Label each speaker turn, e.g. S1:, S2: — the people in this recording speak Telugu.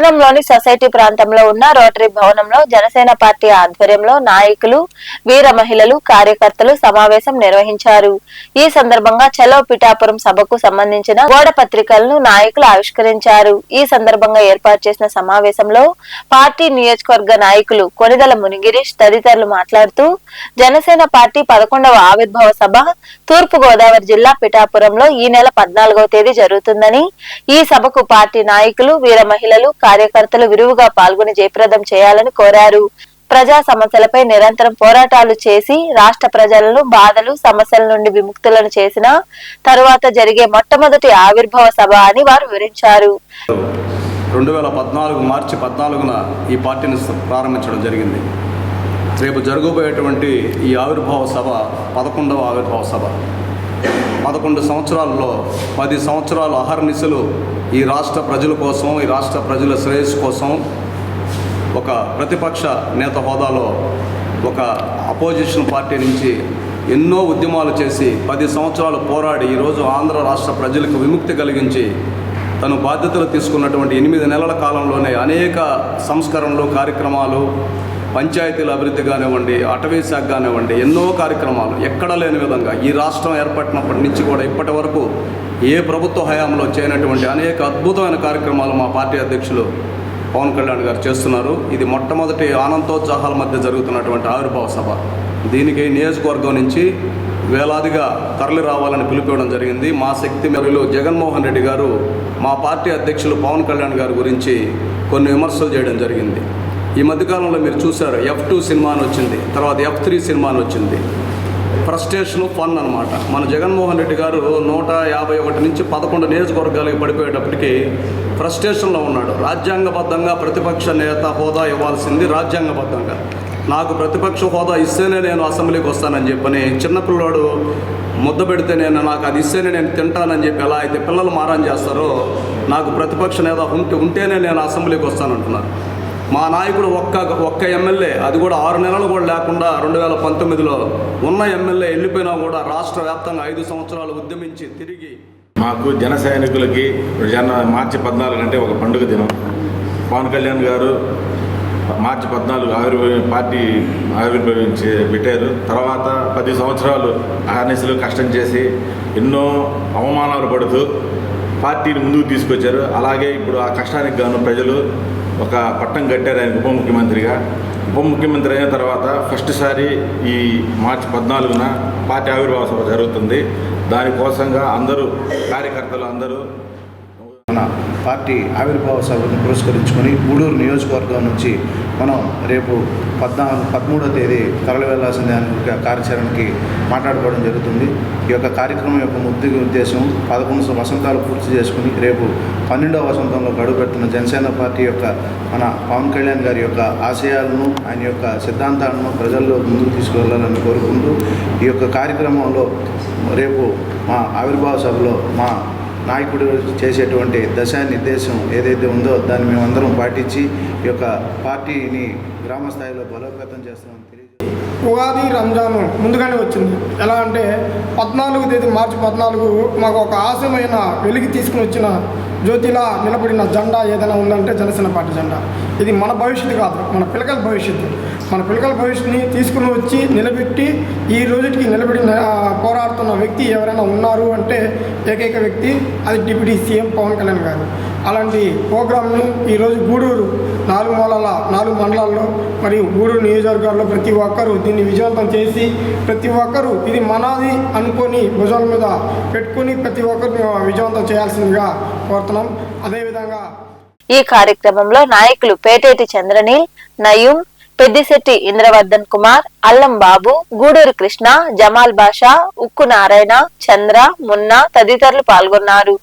S1: పట్టణంలోని సొసైటీ ప్రాంతంలో ఉన్న రోటరీ భవనంలో జనసేన పార్టీ ఆధ్వర్యంలో నాయకులు వీర మహిళలు కార్యకర్తలు సమావేశం నిర్వహించారు. ఈ సందర్భంగా చలో పిఠాపురం సభకు సంబంధించిన గోడ పత్రికలను నాయకులు ఆవిష్కరించారు. ఈ సందర్భంగా ఏర్పాటు చేసిన సమావేశంలో పార్టీ నియోజకవర్గ నాయకులు కొనిదల మునిగిరీష్ తదితరులు మాట్లాడుతూ జనసేన పార్టీ పదకొండవ ఆవిర్భావ సభ తూర్పు గోదావరి జిల్లా పిఠాపురంలో ఈ నెల పద్నాలుగవ తేదీ జరుగుతుందని ఈ సభకు పార్టీ నాయకులు వీర మహిళలు కార్యకర్తలు విరివిగా పాల్గొని జయప్రదం చేయాలని కోరారు. ప్రజా సమస్యలపై నిరంతరం పోరాటాలు చేసి రాష్ట్ర ప్రజలను బాధలు సమస్యల నుండి విముక్తులను చేసిన తరువాత జరిగే మొట్టమొదటి ఆవిర్భావ సభ అని వారు వివరించారు.
S2: రెండు వేల పద్నాలుగు మార్చి పద్నాలుగున ఈ పార్టీని ప్రారంభించడం జరిగింది. రేపు జరగబోయేటువంటి ఈ ఆవిర్భావ సభ పదకొండవ ఆవిర్భావ సభ. పదకొండు సంవత్సరాల్లో పది సంవత్సరాలు అహర్నిశలు ఈ రాష్ట్ర ప్రజల కోసం ఈ రాష్ట్ర ప్రజల శ్రేయస్సు కోసం ఒక ప్రతిపక్ష నేత హోదాలో ఒక అపోజిషన్ పార్టీ నుంచి ఎన్నో ఉద్యమాలు చేసి పది సంవత్సరాలు పోరాడి ఈరోజు ఆంధ్ర రాష్ట్ర ప్రజలకు విముక్తి కలిగించి తను బాధ్యతలు తీసుకున్నటువంటి ఎనిమిది నెలల కాలంలోనే అనేక సంస్కరణలు కార్యక్రమాలు పంచాయతీల అభివృద్ధి కానివ్వండి అటవీ శాఖ కానివ్వండి ఎన్నో కార్యక్రమాలు ఎక్కడ లేని విధంగా ఈ రాష్ట్రం ఏర్పడినప్పటి నుంచి కూడా ఇప్పటి వరకు ఏ ప్రభుత్వ హయాంలో చేయనటువంటి అనేక అద్భుతమైన కార్యక్రమాలు మా పార్టీ అధ్యక్షులు పవన్ కళ్యాణ్ గారు చేస్తున్నారు. ఇది మొట్టమొదటి ఆనందోత్సాహాల మధ్య జరుగుతున్నటువంటి ఆవిర్భావ సభ. దీనికి నియోజకవర్గం నుంచి వేలాదిగా తరలి రావాలని పిలిపివ్వడం జరిగింది. మా శక్తి మేరలో జగన్మోహన్ రెడ్డి గారు మా పార్టీ అధ్యక్షులు పవన్ కళ్యాణ్ గారి గురించి కొన్ని విమర్శలు చేయడం జరిగింది. ఈ మధ్యకాలంలో మీరు చూశారు ఎఫ్ టూ సినిమా అని వచ్చింది తర్వాత ఎఫ్ త్రీ సినిమా అని వచ్చింది. ఫ్రస్ట్రేషను ఫన్ అనమాట మన జగన్మోహన్ రెడ్డి గారు నూట యాభై ఒకటి నుంచి పదకొండు నియోజకవర్గాలకు పడిపోయేటప్పటికి ఫ్రస్ట్రేషన్లో ఉన్నాడు. రాజ్యాంగబద్ధంగా ప్రతిపక్ష నేత హోదా ఇవ్వాల్సింది రాజ్యాంగబద్ధంగా. నాకు ప్రతిపక్ష హోదా ఇస్తేనే నేను అసెంబ్లీకి వస్తానని చెప్పని చిన్నపిల్లాడు ముద్ద పెడితే నేను నాకు అది ఇస్తేనే నేను తింటానని చెప్పి ఎలా అయితే పిల్లలు మారం చేస్తారో నాకు ప్రతిపక్ష నేత ఉంటే ఉంటేనే నేను అసెంబ్లీకి వస్తానంటున్నారు. మా నాయకుడు ఒక్క ఒక్క ఎమ్మెల్యే అది కూడా ఆరు నెలలు కూడా లేకుండా రెండు వేల పంతొమ్మిదిలో ఉన్న ఎమ్మెల్యే వెళ్ళిపోయినా కూడా రాష్ట్ర వ్యాప్తంగా ఐదు సంవత్సరాలు ఉద్యమించి తిరిగి
S3: మాకు జన సైనికులకి జన మార్చి పద్నాలుగు అంటే ఒక పండుగ దినం. పవన్ కళ్యాణ్ గారు మార్చి పద్నాలుగు ఆవిర్భవి పార్టీ ఆవిర్భవించి పెట్టారు. తర్వాత పది సంవత్సరాలు ఆర్ఎస్లు కష్టం చేసి ఎన్నో అవమానాలు పడుతూ పార్టీని ముందుకు తీసుకొచ్చారు. అలాగే ఇప్పుడు ఆ కష్టానికి గాను ప్రజలు ఒక పట్టం కట్టారు ఆయన ఉప ముఖ్యమంత్రిగా. ఉప ముఖ్యమంత్రి అయిన తర్వాత ఫస్ట్ సారి ఈ మార్చి పద్నాలుగున పార్టీ ఆవిర్భావ సభ జరుగుతుంది. దానికోసంగా అందరూ కార్యకర్తలు అందరూ
S4: మన పార్టీ ఆవిర్భావ సభను పురస్కరించుకొని గూడూరు నియోజకవర్గం నుంచి మనం రేపు పద్నాలుగు పదమూడో తేదీ తరలి వెళ్ళాల్సిన దాని కార్యాచరణకి మాట్లాడుకోవడం జరుగుతుంది. ఈ యొక్క కార్యక్రమం యొక్క ముద్దు ఉద్దేశం పదకొండు వసంతాలు పూర్తి చేసుకుని రేపు పన్నెండవ వసంతంలో గడువు పెడుతున్న జనసేన పార్టీ యొక్క మన పవన్ కళ్యాణ్ గారి యొక్క ఆశయాలను ఆయన యొక్క సిద్ధాంతాలను ప్రజల్లో ముందుకు తీసుకువెళ్ళాలని కోరుకుంటూ ఈ యొక్క కార్యక్రమంలో రేపు మా ఆవిర్భావ సభలో మా నాయకుడు చేసేటువంటి దశా నిర్దేశం ఏదైతే ఉందో దాన్ని మేమందరం పాటించి ఈ యొక్క పార్టీని గ్రామ స్థాయిలో బలోపేతం చేస్తామని తెలియజేస్తాం
S5: ఉగాది రంజాన్ ముందుగానే వచ్చింది. ఎలా అంటే పద్నాలుగు తేదీ మార్చి పద్నాలుగు మాకు ఒక ఆశమైన వెలిగి తీసుకుని వచ్చిన జ్యోతిలా నిలబడిన జెండా ఏదైనా ఉందంటే జనసేన పార్టీ జెండా. ఇది మన భవిష్యత్తు కాదు మన పిల్లకల భవిష్యత్తు. మన పిల్లకల భవిష్యత్తుని తీసుకుని వచ్చి నిలబెట్టి ఈ రోజుకి నిలబడిన వ్యక్తి ఎవరైనా ఉన్నారు అంటే ఏకైక వ్యక్తి అది డిప్యూటీ సీఎం పవన్ కళ్యాణ్ గారు. అలాంటి ప్రోగ్రామ్ను ఈరోజు గూడూరు నాలుగు మూలల నాలుగు మండలాల్లో మరియు గూడూరు నియోజకవర్గాల్లో ప్రతి ఒక్కరూ దీన్ని విజయవంతం చేసి ప్రతి ఒక్కరూ ఇది మనది అనుకొని భుజాల మీద పెట్టుకొని ప్రతి ఒక్కరిని విజయవంతం చేయాల్సిందిగా కోరుతున్నాం. అదేవిధంగా
S1: ఈ కార్యక్రమంలో నాయకులు పేటేటి చంద్రనీల్ నయూం పెద్దిశెట్టి ఇంద్రవర్ధన్ కుమార్ అల్లం బాబు గూడూరు కృష్ణ జమాల్ బాషా ఉక్కు నారాయణ చంద్ర మున్నా తదితరులు పాల్గొన్నారు.